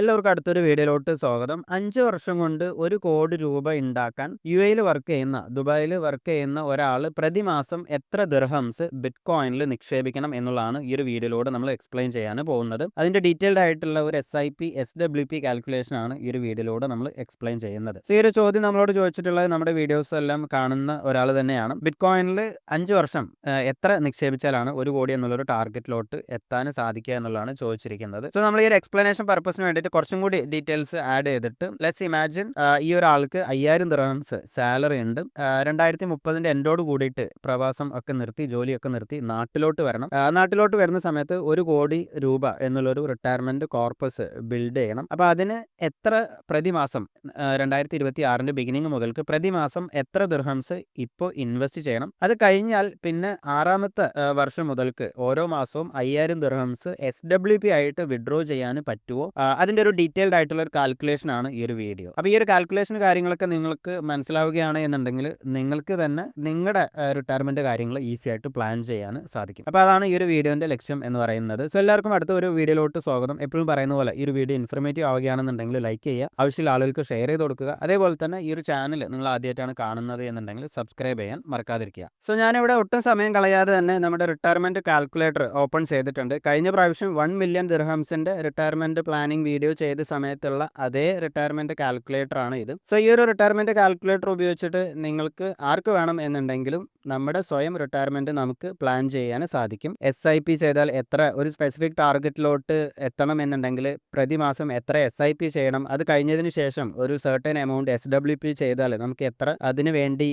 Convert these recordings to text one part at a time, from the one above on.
എല്ലാവർക്കും അടുത്തൊരു വീഡിയോയിലോട്ട് സ്വാഗതം. അഞ്ച് വർഷം കൊണ്ട് ഒരു കോടി രൂപ ഉണ്ടാക്കാൻ യു എയിൽ വർക്ക് ചെയ്യുന്ന ദുബായിൽ വർക്ക് ചെയ്യുന്ന ഒരാൾ പ്രതിമാസം എത്ര ദിർഹംസ് ബിറ്റ് കോയിനിൽ നിക്ഷേപിക്കണം എന്നുള്ളതാണ് ഈ ഒരു വീഡിയോയിലൂടെ നമ്മൾ എക്സ്പ്ലെയിൻ ചെയ്യാൻ പോകുന്നത്. അതിന്റെ ഡീറ്റെയിൽഡ് ആയിട്ടുള്ള ഒരു S I P S W P calculation ആണ് ഈ ഒരു വീഡിയോയിലൂടെ നമ്മൾ എക്സ്പ്ലെയിൻ ചെയ്യുന്നത്. ഈ ഒരു ചോദ്യം നമ്മളോട് ചോദിച്ചിട്ടുള്ളത് നമ്മുടെ വീഡിയോസ് എല്ലാം കാണുന്ന ഒരാൾ തന്നെയാണ്. ബിറ്റ് കോയിനിൽ അഞ്ച് വർഷം എത്ര നിക്ഷേപിച്ചാലാണ് ഒരു കോടി എന്നുള്ളൊരു ടാർഗറ്റിലോട്ട് എത്താൻ സാധിക്കുക എന്നുള്ളതാണ് ചോദിച്ചിരിക്കുന്നത്. സോ നമ്മൾ ഈ ഒരു എക്സ്പ്ലനേഷൻ പർപ്പസിന് വേണ്ടി വേണ്ടിയിട്ട് കുറച്ചും കൂടി ഡീറ്റെയിൽസ് ആഡ് ചെയ്തിട്ട് ലെറ്റ്സ് ഇമാജിൻ ഈ ഒരാൾക്ക് അയ്യായിരം ദിറംസ് സാലറി ഉണ്ട്. രണ്ടായിരത്തി മുപ്പതിന്റെ എൻഡോട് കൂടിയിട്ട് പ്രവാസം ഒക്കെ നിർത്തി ജോലിയൊക്കെ നിർത്തി നാട്ടിലോട്ട് വരണം. നാട്ടിലോട്ട് വരുന്ന സമയത്ത് ഒരു കോടി രൂപ എന്നുള്ളൊരു റിട്ടയർമെന്റ് കോർപ്പസ് ബിൽഡ് ചെയ്യണം. അപ്പോൾ അതിന് എത്ര പ്രതിമാസം രണ്ടായിരത്തി ഇരുപത്തി ആറിന്റെ ബിഗിനിങ് മുതൽക്ക് പ്രതിമാസം എത്ര ദിർഹംസ് ഇപ്പോൾ ഇൻവെസ്റ്റ് ചെയ്യണം? അത് കഴിഞ്ഞാൽ പിന്നെ ആറാമത്തെ വർഷം മുതൽക്ക് ഓരോ മാസവും അയ്യായിരം ദിർഹംസ് എസ് ഡബ്ല്യു പി ആയിട്ട് വിഡ്രോ ചെയ്യാൻ പറ്റുമോ അതിന് അതിന്റെ ഒരു ഡീറ്റെയിൽഡ് ആയിട്ടുള്ള ഒരു കാൽക്കുലേഷൻ ആണ് ഈ ഒരു വീഡിയോ അപ്പോൾ ഈ ഒരു കാൽക്കുലേഷൻ കാര്യങ്ങളൊക്കെ നിങ്ങൾക്ക് മനസ്സിലാവുകയാണ് എന്നുണ്ടെങ്കിൽ നിങ്ങൾക്ക് തന്നെ നിങ്ങളുടെ റിട്ടയർമെന്റ് കാര്യങ്ങൾ ഈസി ആയിട്ട് പ്ലാൻ ചെയ്യാൻ സാധിക്കും. അപ്പോൾ അതാണ് ഈ ഒരു വീഡിയോന്റെ ലക്ഷ്യം എന്ന് പറയുന്നത്. സോ എല്ലാവർക്കും അടുത്ത ഒരു വീഡിയോയിലോട്ട് സ്വാഗതം. എപ്പോഴും പറയുന്ന പോലെ ഈ ഒരു വീഡിയോ ഇൻഫർമേറ്റീവ് ആവുകയാണെന്നുണ്ടെങ്കിൽ ലൈക്ക് ചെയ്യുക ആവശ്യമുള്ള ആളുകൾക്ക് ഷെയർ ചെയ്ത് കൊടുക്കുക. അതേപോലെ തന്നെ ഈ ഒരു ചാനൽ നിങ്ങൾ ആദ്യമായിട്ടാണ് കാണുന്നത് എന്നുണ്ടെങ്കിൽ സബ്സ്ക്രൈബ് ചെയ്യാൻ മറക്കാതിരിക്കുക. സോ ഞാനിവിടെ ഒട്ടും സമയം കളയാതെ തന്നെ നമ്മുടെ റിട്ടയർമെന്റ് കാൽക്കുലേറ്റർ ഓപ്പൺ ചെയ്തിട്ടുണ്ട്. കഴിഞ്ഞ പ്രാവശ്യം വൺ മില്യൺ ദിർഹംസിന്റെ റിട്ടയർമെന്റ് പ്ലാനിംഗ് വീഡിയോ വീഡിയോ ചെയ്ത സമയത്തുള്ള അതേ റിട്ടയർമെന്റ് കാൽക്കുലേറ്റർ ആണ് ഇത്. സോ ഈ ഒരു റിട്ടയർമെന്റ് കാൽക്കുലേറ്റർ ഉപയോഗിച്ചിട്ട് നിങ്ങൾക്ക് ആർക്ക് വേണം എന്നുണ്ടെങ്കിലും നമ്മുടെ സ്വയം റിട്ടയർമെന്റ് നമുക്ക് പ്ലാൻ ചെയ്യാൻ സാധിക്കും. എസ് ഐ പി ചെയ്താൽ എത്ര ഒരു സ്പെസിഫിക് ടാർഗറ്റിലോട്ട് എത്തണം എന്നുണ്ടെങ്കിൽ പ്രതിമാസം എത്ര എസ് ഐ പി ചെയ്യണം? അത് കഴിഞ്ഞതിന് ശേഷം ഒരു certain amount S W P ചെയ്താൽ നമുക്ക് എത്ര അതിനു വേണ്ടി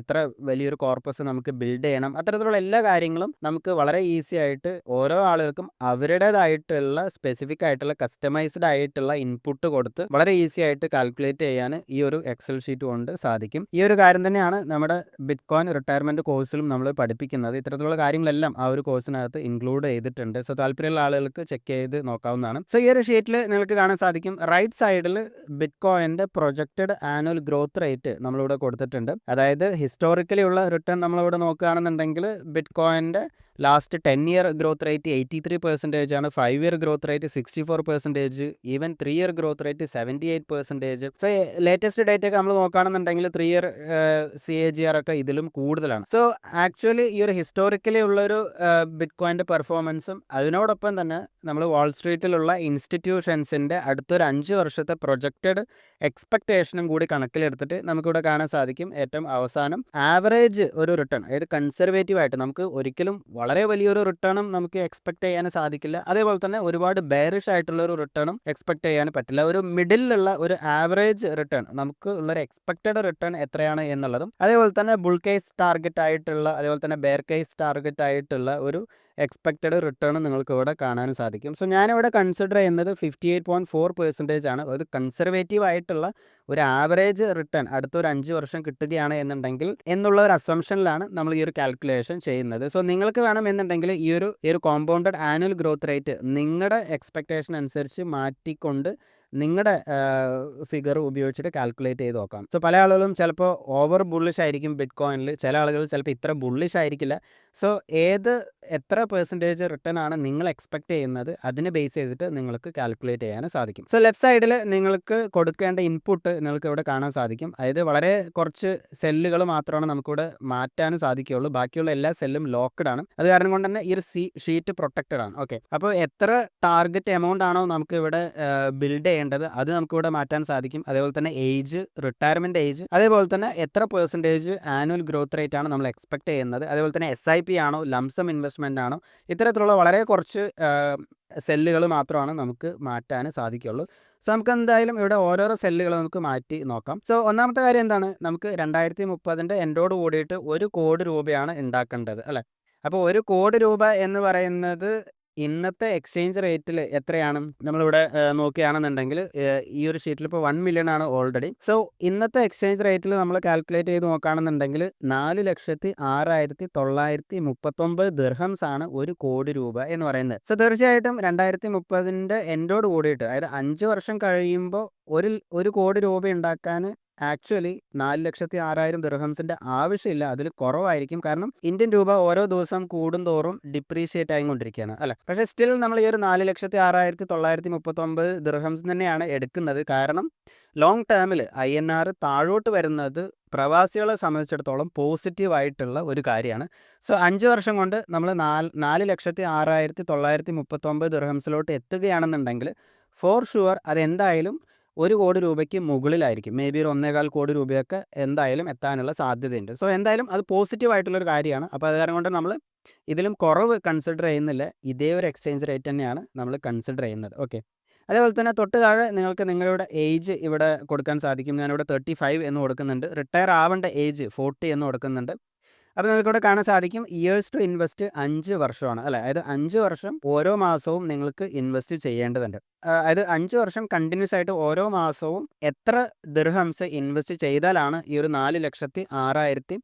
എത്ര വലിയൊരു കോർപ്പസ് നമുക്ക് ബിൽഡ് ചെയ്യണം? അത്തരത്തിലുള്ള എല്ലാ കാര്യങ്ങളും നമുക്ക് വളരെ ഈസി ആയിട്ട് ഓരോ ആളുകൾക്കും അവരുടേതായിട്ടുള്ള സ്പെസിഫിക് ആയിട്ടുള്ള കസ്റ്റമൈസ് കസ്റ്റമൈസ്ഡ് ആയിട്ടുള്ള ഇൻപുട്ട് കൊടുത്ത് വളരെ ഈസി ആയിട്ട് കാൽക്കുലേറ്റ് ചെയ്യാൻ ഈ ഒരു എക്സൽ ഷീറ്റ് കൊണ്ട് സാധിക്കും. ഈ ഒരു കാര്യം തന്നെയാണ് നമ്മുടെ ബിറ്റ് കോയിൻ റിട്ടയർമെന്റ് കോഴ്സിലും നമ്മൾ പഠിപ്പിക്കുന്നത്. ഇത്തരത്തിലുള്ള കാര്യങ്ങളെല്ലാം ആ ഒരു കോഴ്സിനകത്ത് ഇൻക്ലൂഡ് ചെയ്തിട്ടുണ്ട്. സോ താല്പര്യമുള്ള ആളുകൾക്ക് ചെക്ക് ചെയ്ത് നോക്കാവുന്നതാണ്. സോ ഈ ഒരു ഷീറ്റിൽ നിങ്ങൾക്ക് കാണാൻ സാധിക്കും. റൈറ്റ് സൈഡിൽ ബിറ്റ് കോയിന്റെ പ്രൊജക്റ്റഡ് ആനുവൽ ഗ്രോത്ത് റേറ്റ് നമ്മളിവിടെ കൊടുത്തിട്ടുണ്ട്. അതായത് ഹിസ്റ്റോറിക്കലി ഉള്ള റിട്ടേൺ നമ്മളിവിടെ നോക്കുകയാണെന്നുണ്ടെങ്കിൽ ബിറ്റ് കോയിന്റെ last ten year growth rate eighty three percentage ആണ്. Five year growth rate sixty four percentage even three year growth rate seventy eight percentage so latest date ഒക്കെ നമ്മൾ നോക്കുകയാണെന്നുണ്ടെങ്കിൽ three year C A G R ഒക്കെ ഇതിലും കൂടുതലാണ്. So actually ഈ ഒരു historically ഉള്ളൊരു ബിറ്റ് കോയിന്റെ പെർഫോമൻസും അതിനോടൊപ്പം തന്നെ നമ്മൾ വാൾ സ്ട്രീറ്റിലുള്ള ഇൻസ്റ്റിറ്റ്യൂഷൻസിന്റെ അടുത്തൊരു അഞ്ച് വർഷത്തെ പ്രൊജക്റ്റഡ് എക്സ്പെക്റ്റേഷനും കൂടി കണക്കിലെടുത്തിട്ട് നമുക്കിവിടെ കാണാൻ സാധിക്കും. ഏറ്റവും അവസാനം ആവറേജ് ഒരു റിട്ടേൺ അതായത് കൺസർവേറ്റീവ് ആയിട്ട് നമുക്ക് ഒരിക്കലും വളരെ വലിയൊരു റിട്ടേണും നമുക്ക് എക്സ്പെക്ട് ചെയ്യാൻ സാധിക്കില്ല. അതേപോലെ തന്നെ ഒരുപാട് ബെയറിഷ് ആയിട്ടുള്ള ഒരു റിട്ടേണും എക്സ്പെക്ട് ചെയ്യാൻ പറ്റില്ല. ഒരു മിഡിലുള്ള ഒരു ആവറേജ് റിട്ടേൺ നമുക്ക് ഉള്ളൊരു എക്സ്പെക്റ്റഡ് റിട്ടേൺ എത്രയാണ് എന്നുള്ളതും അതേപോലെ തന്നെ ബുൾ കേസ് ടാർഗറ്റ് ആയിട്ടുള്ള അതേപോലെ തന്നെ ബെയർ കേസ് ടാർഗറ്റ് ആയിട്ടുള്ള ഒരു എക്സ്പെക്റ്റഡ് റിട്ടേൺ നിങ്ങൾക്ക് ഇവിടെ കാണാൻ സാധിക്കും. സോ ഞാനിവിടെ കൺസിഡർ ചെയ്യുന്നത് fifty eight point four percentage ആണ്. ഒരു കൺസർവേറ്റീവ് ആയിട്ടുള്ള ഒരു ആവറേജ് റിട്ടേൺ അടുത്ത ഒരു അഞ്ച് വർഷം കിട്ടുകയാണ് എന്നുണ്ടെങ്കിൽ എന്നുള്ള ഒരു അസംഷനിലാണ് നമ്മൾ ഈ ഒരു കാൽക്കുലേഷൻ ചെയ്യുന്നത്. സോ നിങ്ങൾക്ക് വേണമെന്നുണ്ടെങ്കിൽ ഈ ഒരു ഈ ഒരു കോമ്പൗണ്ടഡ് ആനുവൽ ഗ്രോത്ത് റേറ്റ് നിങ്ങളുടെ എക്സ്പെക്റ്റേഷൻ അനുസരിച്ച് മാറ്റിക്കൊണ്ട് നിങ്ങളുടെ ഫിഗർ ഉപയോഗിച്ചിട്ട് കാൽക്കുലേറ്റ് ചെയ്ത് നോക്കാം. സോ പല ആളുകളും ചിലപ്പോൾ ഓവർ ബുള്ളിഷ് ആയിരിക്കും ബിറ്റ് കോയിനിൽ ചില ആളുകൾ ചിലപ്പോൾ ഇത്ര ബുള്ളിഷ് ആയിരിക്കില്ല. സോ ഏത് എത്ര പെർസെന്റേജ് റിട്ടേൺ ആണ് നിങ്ങൾ എക്സ്പെക്ട് ചെയ്യുന്നത്? അതിനെ ബേസ് ചെയ്തിട്ട് നിങ്ങൾക്ക് കാൽക്കുലേറ്റ് ചെയ്യാൻ സാധിക്കും. സോ ലെഫ്റ്റ് സൈഡിൽ നിങ്ങൾക്ക് കൊടുക്കേണ്ട ഇൻപുട്ട് നിങ്ങൾക്ക് ഇവിടെ കാണാൻ സാധിക്കും. അതായത് വളരെ കുറച്ച് സെല്ലുകൾ മാത്രമാണ് നമുക്കിവിടെ മാറ്റാനും സാധിക്കുകയുള്ളൂ. ബാക്കിയുള്ള എല്ലാ സെല്ലും ലോക്ക്ഡ് ആണ്. അത് കാരണം കൊണ്ട് തന്നെ ഈ ഒരു സീ ഷീറ്റ് പ്രൊട്ടക്റ്റഡ് ആണ്. ഓക്കെ അപ്പോൾ എത്ര ടാർഗറ്റ് എമൗണ്ട് ആണോ നമുക്ക് ഇവിടെ ബിൽഡ് ചെയ്യേണ്ടത് അത് നമുക്കിവിടെ മാറ്റാൻ സാധിക്കും. അതേപോലെ തന്നെ ഏജ് റിട്ടയർമെന്റ് ഏജ് അതേപോലെ തന്നെ എത്ര പെർസെന്റേജ് ആനുവൽ ഗ്രോത്ത് റേറ്റ് ആണ് നമ്മൾ എക്സ്പെക്ട് ചെയ്യുന്നത്. അതേപോലെ തന്നെ എസ് ഐ പി ആണോ ലംസം ഇൻവെസ്റ്റ്മെന്റ് ആണോ ഇത്തരത്തിലുള്ള വളരെ കുറച്ച് സെല്ലുകൾ മാത്രമാണ് നമുക്ക് മാറ്റാൻ സാധിക്കുള്ളൂ സോ നമുക്ക് എന്തായാലും ഇവിടെ ഓരോരോ സെല്ലുകൾ നമുക്ക് മാറ്റി നോക്കാം. സോ ഒന്നാമത്തെ കാര്യം എന്താണ്? നമുക്ക് രണ്ടായിരത്തി മുപ്പതിന്റെ എൻഡോട് കൂടിയിട്ട് ഒരു കോടി രൂപയാണ് ഉണ്ടാക്കേണ്ടത് അല്ലേ? അപ്പോൾ ഒരു കോടി രൂപ എന്ന് പറയുന്നത് ഇന്നത്തെ എക്സ്ചേഞ്ച് റേറ്റിൽ എത്രയാണ്? നമ്മളിവിടെ നോക്കുകയാണെന്നുണ്ടെങ്കിൽ ഈ ഒരു ഷീറ്റിൽ ഇപ്പോൾ വൺ മില്യൺ ആണ് ഓൾറെഡി സോ ഇന്നത്തെ എക്സ്ചേഞ്ച് റേറ്റിൽ നമ്മൾ കാൽക്കുലേറ്റ് ചെയ്ത് നോക്കുകയാണെന്നുണ്ടെങ്കിൽ നാല് ലക്ഷത്തി ആറായിരത്തി തൊള്ളായിരത്തി മുപ്പത്തൊമ്പത് ദിർഹംസ് ആണ് ഒരു കോടി രൂപ എന്ന് പറയുന്നത്. സോ തീർച്ചയായിട്ടും രണ്ടായിരത്തി മുപ്പതിന്റെ എൻഡോട് കൂടിയിട്ട് അതായത് അഞ്ച് വർഷം കഴിയുമ്പോൾ ഒരു ഒരു കോടി രൂപ ഉണ്ടാക്കാൻ ആക്ച്വലി നാല് ലക്ഷത്തി ആറായിരം ദിർഹംസിന്റെ ആവശ്യമില്ല. അതിൽ കുറവായിരിക്കും. കാരണം ഇന്ത്യൻ രൂപ ഓരോ ദിവസം കൂടുന്തോറും ഡിപ്രീഷിയേറ്റ് ആയിക്കൊണ്ടിരിക്കുകയാണ് അല്ലെ? പക്ഷേ സ്റ്റിൽ നമ്മൾ ഈ ഒരു നാല് ലക്ഷത്തി ആറായിരത്തി തൊള്ളായിരത്തി മുപ്പത്തൊമ്പത് ദിർഹംസ് തന്നെയാണ് എടുക്കുന്നത്. കാരണം ലോങ് ടേമിൽ ഐ എൻ ആർ താഴോട്ട് വരുന്നത് പ്രവാസികളെ സംബന്ധിച്ചിടത്തോളം പോസിറ്റീവായിട്ടുള്ള ഒരു കാര്യമാണ്. സോ അഞ്ച് വർഷം കൊണ്ട് നമ്മൾ നാല് നാല് ലക്ഷത്തി ആറായിരത്തി തൊള്ളായിരത്തി മുപ്പത്തൊമ്പത് ദിർഹംസിലോട്ട് എത്തുകയാണെന്നുണ്ടെങ്കിൽ ഫോർ ഷുവർ അതെന്തായാലും ഒരു കോടി രൂപയ്ക്ക് മുകളിലായിരിക്കും. മേ ബി ഒരു ഒന്നേകാൽ കോടി രൂപയൊക്കെ എന്തായാലും എത്താനുള്ള സാധ്യതയുണ്ട്. സോ എന്തായാലും അത് പോസിറ്റീവ് ആയിട്ടുള്ളൊരു കാര്യമാണ്. അപ്പോൾ അത് കാരണം കൊണ്ട് നമ്മൾ ഇതിലും കുറവ് കൺസിഡർ ചെയ്യുന്നില്ല. ഇതേ ഒരു എക്സ്ചേഞ്ച് റേറ്റ് തന്നെയാണ് നമ്മൾ കൺസിഡർ ചെയ്യുന്നത്. ഓക്കെ അതേപോലെ തന്നെ തൊട്ട് താഴെ നിങ്ങൾക്ക് നിങ്ങളുടെ ഏജ് ഇവിടെ കൊടുക്കാൻ സാധിക്കും. ഞാനിവിടെ തേർട്ടി ഫൈവ് എന്ന് കൊടുക്കുന്നുണ്ട്. റിട്ടയർ ആവേണ്ട ഏജ് ഫോർട്ടി എന്ന് കൊടുക്കുന്നുണ്ട്. അപ്പോൾ നിങ്ങൾക്കിവിടെ കാണാൻ സാധിക്കും ഇയേഴ്സ് ടു ഇൻവെസ്റ്റ് അഞ്ച് വർഷമാണ്. അല്ലേ? അതായത് അഞ്ച് വർഷം ഓരോ മാസവും നിങ്ങൾക്ക് ഇൻവെസ്റ്റ് ചെയ്യേണ്ടതുണ്ട്. അതായത് അഞ്ച് വർഷം കണ്ടിന്യൂസ് ആയിട്ട് ഓരോ മാസവും എത്ര ദിർഹംസ് ഇൻവെസ്റ്റ് ചെയ്താലാണ് ഈ ഒരു നാല് ലക്ഷത്തി ആറായിരത്തി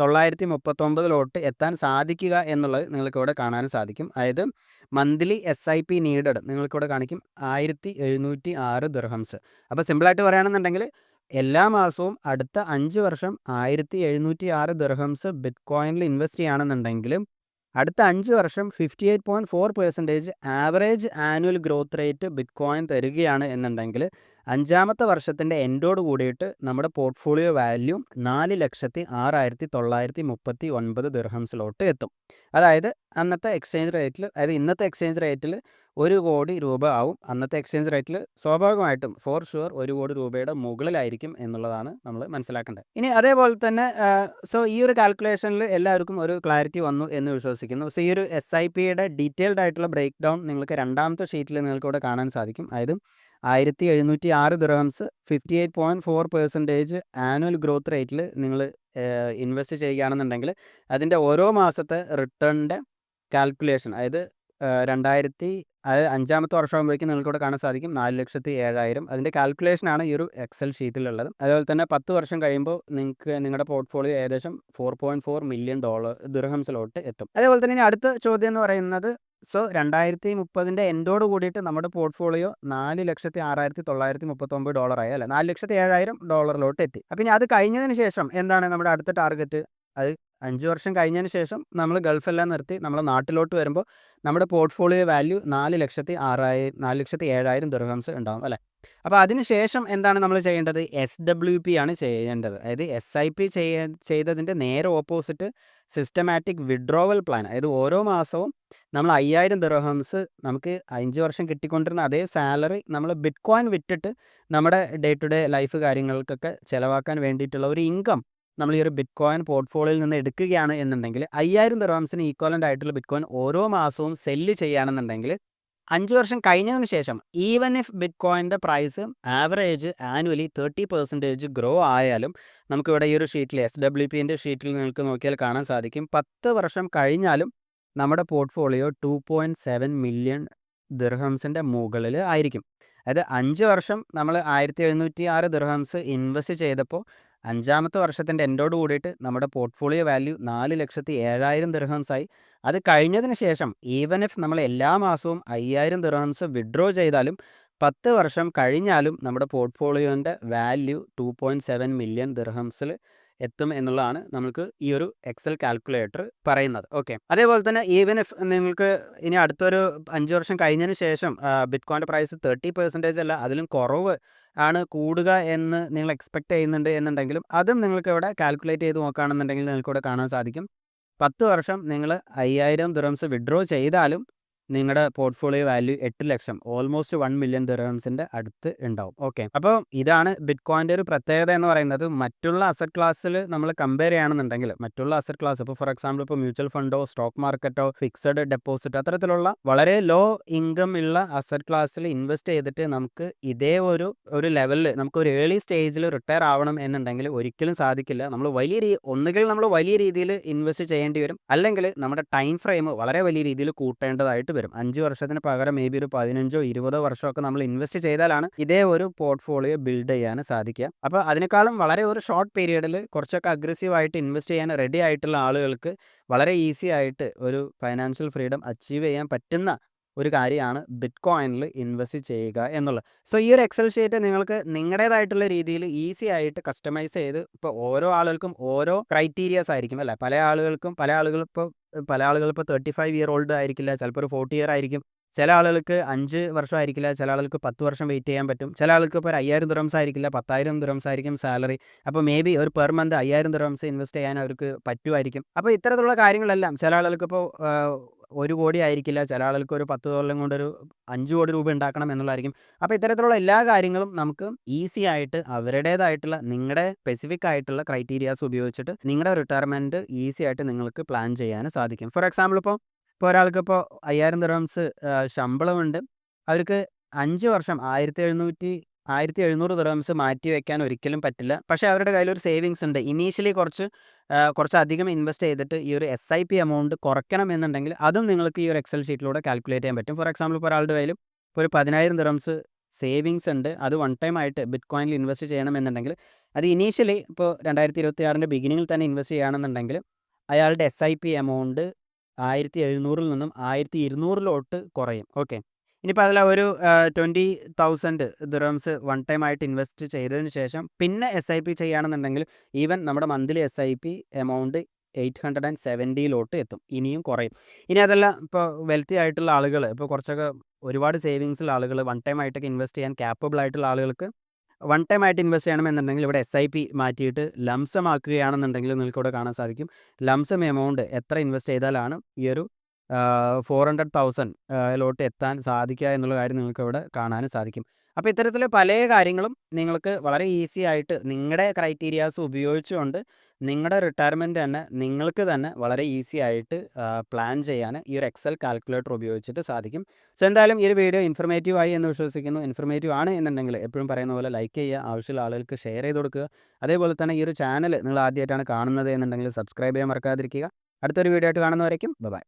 തൊള്ളായിരത്തി മുപ്പത്തൊമ്പതിലോട്ട് എത്താൻ സാധിക്കുക എന്നുള്ളത് നിങ്ങൾക്ക് ഇവിടെ കാണാൻ സാധിക്കും. അതായത് monthly S I P needed നിങ്ങൾക്കിവിടെ കാണിക്കും ആയിരത്തി എഴുന്നൂറ്റി ആറ് ദിർഹംസ് അപ്പോൾ സിമ്പിളായിട്ട് പറയുകയാണെന്നുണ്ടെങ്കിൽ എല്ലാ മാസവും അടുത്ത അഞ്ച് വർഷം ആയിരത്തി എഴുന്നൂറ്റി ആറ് ദിർഹംസ് ബിറ്റ്കോയിനിൽ ഇൻവെസ്റ്റ് ചെയ്യുകയാണെന്നുണ്ടെങ്കിലും അടുത്ത അഞ്ച് വർഷം fifty eight point four percentage average annual growth rate bitcoin തരികയാണ് എന്നുണ്ടെങ്കിൽ അഞ്ചാമത്തെ വർഷത്തിന്റെ എൻഡോട് കൂടിയിട്ട് നമ്മുടെ പോർട്ട്ഫോളിയോ വാല്യൂ നാല് ലക്ഷത്തി ആറായിരത്തി തൊള്ളായിരത്തി മുപ്പത്തി ഒൻപത് ദിർഹംസിലോട്ട് എത്തും. അതായത് അന്നത്തെ എക്സ്ചേഞ്ച് റേറ്റിൽ അതായത് ഇന്നത്തെ എക്സ്ചേഞ്ച് റേറ്റിൽ ഒരു കോടി രൂപ ആവും. അന്നത്തെ എക്സ്ചേഞ്ച് റേറ്റിൽ സ്വാഭാവികമായിട്ടും ഫോർ ഷുവർ ഒരു കോടി രൂപയുടെ മുകളിലായിരിക്കും എന്നുള്ളതാണ് നമ്മൾ മനസ്സിലാക്കേണ്ടത്. ഇനി അതേപോലെ തന്നെ സോ ഈ ഒരു കാൽക്കുലേഷനിൽ എല്ലാവർക്കും ഒരു ക്ലാരിറ്റി വന്നു എന്ന് വിശ്വസിക്കുന്നു. സോ ഈ ഒരു എസ് ഐ പിയുടെ ഡീറ്റെയിൽഡ് ആയിട്ടുള്ള ബ്രേക്ക് ഡൗൺ നിങ്ങൾക്ക് രണ്ടാമത്തെ ഷീറ്റിൽ നിങ്ങൾക്ക് ഇവിടെ കാണാൻ സാധിക്കും. അതായത് ആയിരത്തി എഴുന്നൂറ്റി ആറ് dirhams fifty eight point four percentage annual growth റേറ്റിൽ നിങ്ങൾ ഇൻവെസ്റ്റ് ചെയ്യുകയാണെന്നുണ്ടെങ്കിൽ അതിന്റെ ഓരോ മാസത്തെ റിട്ടേണിന്റെ കാൽക്കുലേഷൻ അതായത് രണ്ടായിരത്തി അതായത് അഞ്ചാമത്തെ വർഷമാകുമ്പോഴേക്കും നിങ്ങൾക്കിവിടെ കാണാൻ സാധിക്കും നാല് ലക്ഷത്തി ഏഴായിരം അതിന്റെ കാൽക്കുലേഷനാണ് ഈ ഒരു എക്സൽ ഷീറ്റിലുള്ളത് അതുപോലെ തന്നെ പത്ത് വർഷം കഴിയുമ്പോൾ നിങ്ങൾക്ക് നിങ്ങളുടെ പോർട്ട്ഫോളിയോ ഏകദേശം four point four million dollar ദിർഹംസിലോട്ട് എത്തും. അതേപോലെ തന്നെ ഇനി അടുത്ത ചോദ്യം എന്ന് പറയുന്നത് സോ രണ്ടായിരത്തി മുപ്പതിന്റെ എൻഡോട് കൂടിയിട്ട് നമ്മുടെ പോർട്ട്ഫോളിയോ നാല് ലക്ഷത്തി ആറായിരത്തി തൊള്ളായിരത്തി മുപ്പത്തൊമ്പത് ഡോളറായി അല്ലേ? നാല് ലക്ഷത്തി ഏഴായിരം ഡോളറിലോട്ട് എത്തി. അപ്പം ഇനി അത് കഴിഞ്ഞതിന് ശേഷം എന്താണ് നമ്മുടെ അടുത്ത ടാർഗറ്റ് അത് അഞ്ച് വർഷം കഴിഞ്ഞതിന് ശേഷം നമ്മൾ ഗൾഫെല്ലാം നിർത്തി നമ്മുടെ നാട്ടിലോട്ട് വരുമ്പോൾ നമ്മുടെ പോർട്ട്ഫോളിയോ വാല്യൂ നാല് ലക്ഷത്തി ആറായിരം നാല് ലക്ഷത്തി ഏഴായിരം ദിർഹംസ് ഉണ്ടാകും അല്ലേ? അപ്പോൾ അതിന് ശേഷം എന്താണ് നമ്മൾ ചെയ്യേണ്ടത്? എസ് ഡബ്ല്യു പി ആണ് ചെയ്യേണ്ടത്. അതായത് എസ് ഐ പി ചെയ്യ ചെയ്തതിന്റെ നേരെ ഓപ്പോസിറ്റ് സിസ്റ്റമാറ്റിക് വിഡ്രോവൽ പ്ലാൻ അതായത് ഓരോ മാസവും നമ്മൾ അയ്യായിരം ദിർഹംസ് നമുക്ക് അഞ്ച് വർഷം കിട്ടിക്കൊണ്ടിരുന്ന അതേ സാലറി നമ്മൾ ബിറ്റ് കോയിൻ വിറ്റിട്ട് നമ്മുടെ ഡേ ടു ഡേ ലൈഫ് കാര്യങ്ങൾക്കൊക്കെ ചിലവാക്കാൻ വേണ്ടിയിട്ടുള്ള ഒരു ഇൻകം നമ്മൾ ഈ ഒരു ബിറ്റ് കോയിൻ പോർട്ട്ഫോളിയോയിൽ നിന്ന് എടുക്കുകയാണ് എന്നുണ്ടെങ്കിൽ അയ്യായിരം ദർവാംസിന് ഈക്വലന്റ് ആയിട്ടുള്ള ബിറ്റ് കോയിൻ ഓരോ മാസവും സെല്ല് ചെയ്യുകയാണെന്നുണ്ടെങ്കിൽ അഞ്ച് വർഷം കഴിഞ്ഞതിന് ശേഷം ഈവൻ ഇഫ് ബിറ്റ് കോയിന്റെ price average annually thirty percentage grow ആയാലും നമുക്കിവിടെ ഈ ഒരു ഷീറ്റിൽ എസ് ഡബ്ല്യു പിന്റെ ഷീറ്റിൽ നിങ്ങൾക്ക് നോക്കിയാൽ കാണാൻ സാധിക്കും. പത്ത് വർഷം കഴിഞ്ഞാലും നമ്മുടെ portfolio two point seven million ദിർഹംസിന്റെ മുകളിൽ ആയിരിക്കും. അതായത് അഞ്ച് വർഷം നമ്മൾ ആയിരത്തി എഴുന്നൂറ്റി ആറ് ദിർഹംസ് ഇൻവെസ്റ്റ് ചെയ്തപ്പോൾ അഞ്ചാമത്തെ വർഷത്തിന്റെ എൻഡോട് കൂടിയിട്ട് നമ്മുടെ പോർട്ട്ഫോളിയോ വാല്യൂ നാല് ലക്ഷത്തി ഏഴായിരം ദിർഹംസായി. അത് കഴിഞ്ഞതിന് ശേഷം ഈവൻ ഇഫ് നമ്മൾ എല്ലാ മാസവും അയ്യായിരം ദിർഹംസ് വിഡ്രോ ചെയ്താലും പത്ത് വർഷം കഴിഞ്ഞാലും നമ്മുടെ പോർട്ട്ഫോളിയോന്റെ value two point seven million ദിർഹംസിൽ എത്തും എന്നുള്ളതാണ് നമുക്ക് ഈ ഒരു എക്സൽ കാൽക്കുലേറ്റർ പറയുന്നത്. ഓക്കെ. അതേപോലെ തന്നെ ഈവൻ ഇഫ് നിങ്ങൾക്ക് ഇനി അടുത്തൊരു അഞ്ച് വർഷം കഴിഞ്ഞതിന് ശേഷം ബിറ്റ്കോയിന്റെ പ്രൈസ് തേർട്ടി പെർസെന്റേജ് അല്ല അതിലും കുറവ് ആണ് കൂടുക എന്ന് നിങ്ങൾ എക്സ്പെക്റ്റ് ചെയ്യുന്നുണ്ട് എന്നുണ്ടെങ്കിലും അതും നിങ്ങൾക്ക് ഇവിടെ കാൽക്കുലേറ്റ് ചെയ്ത് നോക്കുകയാണെന്നുണ്ടെങ്കിൽ നിങ്ങൾക്ക് ഇവിടെ കാണാൻ സാധിക്കും. പത്ത് വർഷം നിങ്ങൾ അയ്യായിരം ദുരംസ് വിഡ്രോ ചെയ്താലും നിങ്ങളുടെ പോർട്ട്ഫോളിയോ വാല്യൂ എട്ട് ലക്ഷം ഓൾമോസ്റ്റ് വൺ മില്യൺ ദിറംസിന്റെ അടുത്ത് ഉണ്ടാവും ഓക്കെ അപ്പോൾ ഇതാണ് ബിറ്റ് കോയിന്റെ ഒരു പ്രത്യേകത എന്ന് പറയുന്നത്. മറ്റുള്ള അസറ്റ് ക്ലാസ്സിൽ നമ്മൾ കമ്പയർ ചെയ്യുകയാണെന്നുണ്ടെങ്കിൽ മറ്റുള്ള അസറ്റ് ക്ലാസ് ഇപ്പോൾ ഫോർ എക്സാമ്പിൾ ഇപ്പോൾ മ്യൂച്വൽ ഫണ്ടോ സ്റ്റോക്ക് മാർക്കറ്റോ ഫിക്സഡ് ഡെപ്പോസിറ്റ് അത്തരത്തിലുള്ള വളരെ ലോ ഇൻകം ഉള്ള അസറ്റ് ക്ലാസ്സിൽ ഇൻവെസ്റ്റ് ചെയ്തിട്ട് നമുക്ക് ഇതേ ഒരു ഒരു ലെവലിൽ നമുക്ക് ഒരു ഏർലി സ്റ്റേജിൽ റിട്ടയർ ആവണം എന്നുണ്ടെങ്കിൽ ഒരിക്കലും സാധിക്കില്ല. നമ്മൾ വലിയ രീതി ഒന്നുകിൽ നമ്മൾ വലിയ രീതിയിൽ ഇൻവെസ്റ്റ് ചെയ്യേണ്ടി വരും. അല്ലെങ്കിൽ നമ്മുടെ ടൈം ഫ്രെയിം വളരെ വലിയ രീതിയിൽ കൂട്ടേണ്ടതായിട്ട് വരും. വരും. അഞ്ച് വർഷത്തിന് പകരം മേ ബി ഒരു പതിനഞ്ചോ ഇരുപതോ വർഷമൊക്കെ നമ്മൾ ഇൻവെസ്റ്റ് ചെയ്താലാണ് ഇതേ ഒരു പോർട്ട്ഫോളിയോ ബിൽഡ് ചെയ്യാൻ സാധിക്കുക. അപ്പോൾ അതിനേക്കാളും വളരെ ഒരു ഷോർട്ട് പീരീഡിൽ കുറച്ചൊക്കെ അഗ്രസീവായിട്ട് ഇൻവെസ്റ്റ് ചെയ്യാൻ റെഡി ആയിട്ടുള്ള ആളുകൾക്ക് വളരെ ഈസി ആയിട്ട് ഒരു ഫൈനാൻഷ്യൽ ഫ്രീഡം അച്ചീവ് ചെയ്യാൻ പറ്റുന്ന ഒരു കാര്യമാണ് ബിറ്റ് കോയിനിൽ ഇൻവെസ്റ്റ് ചെയ്യുക എന്നുള്ളത്. സോ ഈ ഒരു എക്സൽ ഷീറ്റ് നിങ്ങൾക്ക് നിങ്ങളുടേതായിട്ടുള്ള രീതിയിൽ ഈസി ആയിട്ട് കസ്റ്റമൈസ് ചെയ്ത് ഇപ്പോൾ ഓരോ ആളുകൾക്കും ഓരോ ക്രൈറ്റീരിയാസ് ആയിരിക്കും അല്ലേ? പല ആളുകൾക്കും പല ആളുകൾ ഇപ്പോൾ പല ആളുകൾ ഇപ്പോൾ തേർട്ടി ഫൈവ് ഇയർ ഓൾഡ് ആയിരിക്കില്ല ചിലപ്പോൾ ഒരു ഫോർട്ടി ഇയർ ആയിരിക്കും. ചില ആളുകൾക്ക് അഞ്ച് വർഷം ആയിരിക്കില്ല ചില ആളുകൾക്ക് പത്ത് വർഷം വെയിറ്റ് ചെയ്യാൻ പറ്റും. ചില ആൾക്ക് ഇപ്പോൾ ഒരു അയ്യായിരം ദുരംസ് ആയിരിക്കില്ല പത്തായിരം ദുരംസ് ആയിരിക്കും സാലറി അപ്പോൾ മേ ബി ഒരു പെർ മന്ത് അയ്യായിരം ദുരംസ് ഇൻവെസ്റ്റ് ചെയ്യാൻ അവർക്ക് പറ്റുമായിരിക്കും. അപ്പോൾ ഇത്തരത്തിലുള്ള കാര്യങ്ങളെല്ലാം ചില ആളുകൾക്ക് ഇപ്പോൾ ഒരു കോടി ആയിരിക്കില്ല ചില ആളുകൾക്ക് ഒരു പത്ത് കൊല്ലം കൊണ്ടൊരു അഞ്ച് കോടി രൂപ ഉണ്ടാക്കണം എന്നുള്ളതായിരിക്കും. അപ്പോൾ ഇത്തരത്തിലുള്ള എല്ലാ കാര്യങ്ങളും നമുക്ക് ഈസി ആയിട്ട് അവരുടേതായിട്ടുള്ള നിങ്ങളുടെ സ്പെസിഫിക് ആയിട്ടുള്ള ക്രൈറ്റീരിയാസ് ഉപയോഗിച്ചിട്ട് നിങ്ങളുടെ റിട്ടയർമെന്റ് ഈസി ആയിട്ട് നിങ്ങൾക്ക് പ്ലാൻ ചെയ്യാൻ സാധിക്കും. ഫോർ എക്സാമ്പിൾ ഇപ്പോൾ ഇപ്പോൾ ഒരാൾക്ക് ഇപ്പോൾ അയ്യായിരം ദിർഹംസ് ശമ്പളമുണ്ട്. അവർക്ക് അഞ്ച് വർഷം ആയിരത്തി എഴുന്നൂറ്റി ആയിരത്തി എഴുന്നൂറ് ദിർഹംസ് മാറ്റി വെക്കാൻ ഒരിക്കലും പറ്റില്ല. പക്ഷേ അവരുടെ കയ്യിൽ ഒരു സേവിങ്സ് ഉണ്ട്. ഇനീഷ്യലി കുറച്ച് കുറച്ച് അധികം ഇൻവെസ്റ്റ് ചെയ്തിട്ട് ഈ ഒരു എസ് ഐ പി എമൗണ്ട് കുറയ്ക്കണം എന്നുണ്ടെങ്കിൽ അതും നിങ്ങൾക്ക് ഈ ഒരു എക്സൽ ഷീറ്റിലൂടെ കാൽക്കുലേറ്റ് ചെയ്യാൻ പറ്റും. ഫോർ എക്സാമ്പിൾ ഇപ്പോൾ ഒരാളുടെ കയ്യിലും ഒരു പതിനായിരം ദിർഹംസ് സേവിങ്സ് ഉണ്ട്. അത് വൺ ടൈം ആയിട്ട് ബിറ്റ് കോയിനിൽ ഇൻവെസ്റ്റ് ചെയ്യണമെന്നുണ്ടെങ്കിൽ അത് ഇനീഷ്യലി ഇപ്പോൾ രണ്ടായിരത്തി ഇരുപത്തി ആറിന്റെ ബിഗിനിങ്ങിൽ തന്നെ ഇൻവെസ്റ്റ് ചെയ്യുകയാണെന്നുണ്ടെങ്കിൽ അയാളുടെ എസ് ഐ പി എമൗണ്ട് ആയിരത്തി എഴുന്നൂറിൽ നിന്നും ആയിരത്തി ഇരുന്നൂറിലോട്ട് കുറയും. ഓക്കെ ഇനിയിപ്പോൾ അതിൽ ഒരു twenty thousand dirhams one time ആയിട്ട് ഇൻവെസ്റ്റ് ചെയ്തതിന് ശേഷം പിന്നെ എസ് ഐ പി ചെയ്യുകയാണെന്നുണ്ടെങ്കിൽ ഈവൻ നമ്മുടെ monthly S I P amount eight hundred and സെവന്റിയിലോട്ട് എത്തും. ഇനിയും കുറയും. ഇനി അതല്ല ഇപ്പോൾ വെൽത്തി ആയിട്ടുള്ള ആളുകൾ ഇപ്പോൾ കുറച്ചൊക്കെ ഒരുപാട് സേവിങ്സുള്ള ആളുകൾ വൺ ടൈം ആയിട്ടൊക്കെ ഇൻവെസ്റ്റ് ചെയ്യാൻ ക്യാപ്പബിൾ ആയിട്ടുള്ള ആളുകൾക്ക് വൺ ടൈം ആയിട്ട് ഇൻവെസ്റ്റ് ചെയ്യണമെന്നുണ്ടെങ്കിൽ ഇവിടെ എസ് ഐ പി മാറ്റിയിട്ട് ലംസം ആക്കുകയാണെന്നുണ്ടെങ്കിൽ നിങ്ങൾക്ക് ഇവിടെ കാണാൻ സാധിക്കും. ലംസം എമൗണ്ട് എത്ര ഇൻവെസ്റ്റ് ചെയ്താലാണ് ഈ ഒരു ഫോർ ഹൺഡ്രഡ് തൗസൻഡ് ലോട്ട് എത്താൻ സാധിക്കുക എന്നുള്ള കാര്യം നിങ്ങൾക്ക് ഇവിടെ കാണാനും സാധിക്കും. അപ്പോൾ ഇത്തരത്തിൽ പല കാര്യങ്ങളും നിങ്ങൾക്ക് വളരെ ഈസി ആയിട്ട് നിങ്ങളുടെ ക്രൈറ്റീരിയാസ് ഉപയോഗിച്ചുകൊണ്ട് നിങ്ങളുടെ റിട്ടയർമെന്റ് തന്നെ നിങ്ങൾക്ക് തന്നെ വളരെ ഈസി ആയിട്ട് പ്ലാൻ ചെയ്യാൻ ഈ ഒരു എക്സൽ കാൽക്കുലേറ്റർ ഉപയോഗിച്ചിട്ട് സാധിക്കും. സോ എന്തായാലും ഈ ഒരു വീഡിയോ ഇൻഫർമേറ്റീവ് ആയി എന്ന് വിശ്വസിക്കുന്നു. ഇൻഫർമേറ്റീവ് ആണ് എന്നുണ്ടെങ്കിൽ എപ്പോഴും പറയുന്ന പോലെ ലൈക്ക് ചെയ്യുക ആവശ്യമുള്ള ആളുകൾക്ക് ഷെയർ ചെയ്ത് കൊടുക്കുക. അതേപോലെ തന്നെ ഈ ഒരു ചാനൽ നിങ്ങൾ ആദ്യമായിട്ടാണ് കാണുന്നത് എന്നുണ്ടെങ്കിൽ സബ്സ്ക്രൈബ് ചെയ്യാൻ മറക്കാതിരിക്കുക. അടുത്തൊരു വീഡിയോ ആയിട്ട് കാണുന്നവരേക്കും ബൈ